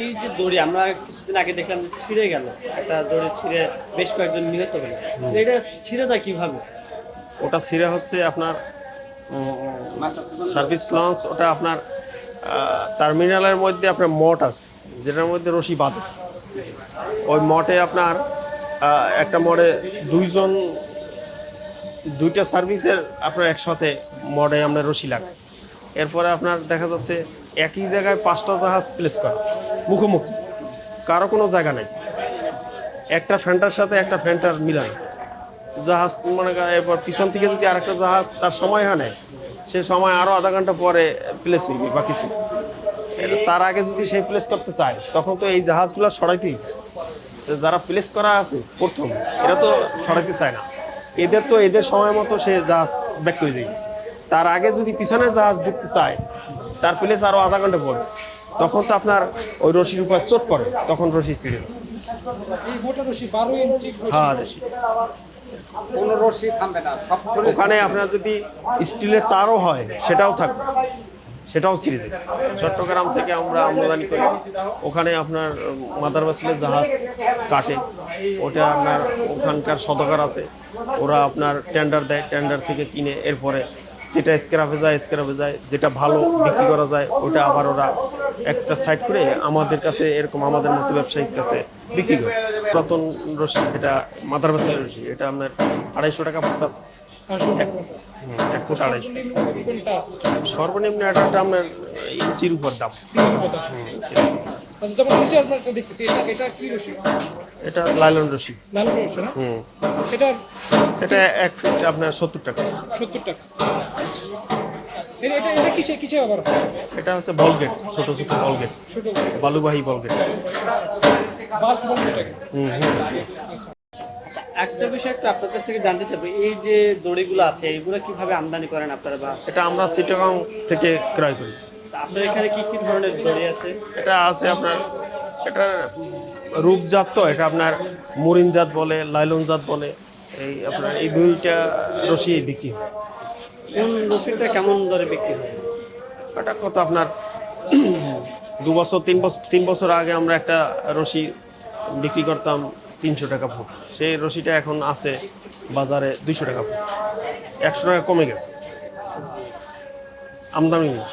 এই যে দড়ি আমরা কিছুদিন আগে দেখলাম যে ছিঁড়ে গেল। একটা দড়ি ছিঁড়ে বেশ কয়েকজন নিহত হলো। এটা ছিঁড়ে দেয় কীভাবে? ওটা ছিঁড়ে হচ্ছে আপনার সার্ভিস লঞ্চ ওটা আপনার টার্মিনালের মধ্যে আপনার মঠ আছে যেটার মধ্যে রশি বাঁধে। ওই মঠে আপনার একটা মঠে দুইজন দুইটা সার্ভিসের আপনার একসাথে মডে আপনার রশি লাগে এরপরে আপনার দেখা যাচ্ছে একই জায়গায় পাঁচটা জাহাজ প্লেস করা, মুখোমুখি, কারও কোনো জায়গা নেই। একটা ফ্যান্টার সাথে একটা ফ্যান্টার মিলানো। জাহাজ, মনে করেন, এরপর পিছন থেকে যদি আরেকটা জাহাজ তার সময় হয় না সে সময় আরও আধা ঘণ্টা পরে প্লেস হইবে বা কিছু। তার আগে যদি সেই প্লেস করতে চায়, তখন তো এই জাহাজগুলো সরাইতেই যারা প্লেস করা আছে, প্রথম, এরা তো সরাইতে চায় না। এদের তো এদের সময় মতো সে জাহাজ ব্যাক করে যাবে। তার আগে যদি পিছনের জাহাজ ঢুকতে চায় তার প্লেস আরও আধা ঘণ্টা পরে তখন তো আপনার ওই রশির উপর চোট পড়ে তখন রশি রশি। হ্যাঁ রশি। ওখানে আপনার যদি স্টিলের তারও হয় সেটাও থাকবে সেটাও যায়। চট্টগ্রাম থেকে আমরা আমদানি করি ওখানে আপনার মাদার বাসিলের জাহাজ কাটে ওটা আপনার ওখানকার সদকার আছে ওরা আপনার টেন্ডার দেয় টেন্ডার থেকে কিনে এরপরে যেটা স্ক্রাপে যায় স্ক্রাপে যায় যেটা ভালো বিক্রি করা যায় ওটা আবার ওরা একটা সাইড করে আমাদের কাছে এরকম আমাদের মতো ব্যবসায়ীর কাছে বিক্রি করে পুরাতন রশি যেটা মাদার বাসিলের রশি এটা আপনার আড়াইশো টাকা ফুট আছে এক ফুট আড়াইশো? সর্বনিম্ন একটা আপনার ইঞ্চির উপর দাম। আচ্ছা, যেমন নিচে আমরা একটা দেখতেছি, এটা- এটা কি রশি? এটা লাইলন রশি। লাল রশি না? হুম। এটা এটা এক ফিট আপনার সত্তর টাকা। 70 টাকা। এটা- এটা- এটা কিসে- কিসে ব্যবহার এটা হচ্ছে বলগেট ছোট ছোট বলগেট ছোট বালুবাহী বলগেট। হুম হুম। একটা বিষয় একটু আপনাদের থেকে জানতে চাইব এই যে দড়িগুলো আছে এগুলো কীভাবে আমদানি করেন আপনারা বা? এটা আমরা সিটাগাং থেকে ক্রয় করি। আপনার এখানে কি কি ধরনের আছে? এটা আছে আপনার এটা রূপজাত তো এটা আপনার মরিন জাত বলে লাইলন জাত বলে এই আপনার এই দুইটা রশি বিক্রি হয়। কোন রশিটা কেমন দরে বিক্রি হয়? এটা কত আপনার দু বছর তিন বছর তিন বছর আগে আমরা একটা রশি বিক্রি করতাম তিনশো টাকা ফুট। সেই রশিটা এখন আছে বাজারে দুইশো টাকা ফুট। একশো টাকা কমে গেছে। আমদানি নেই।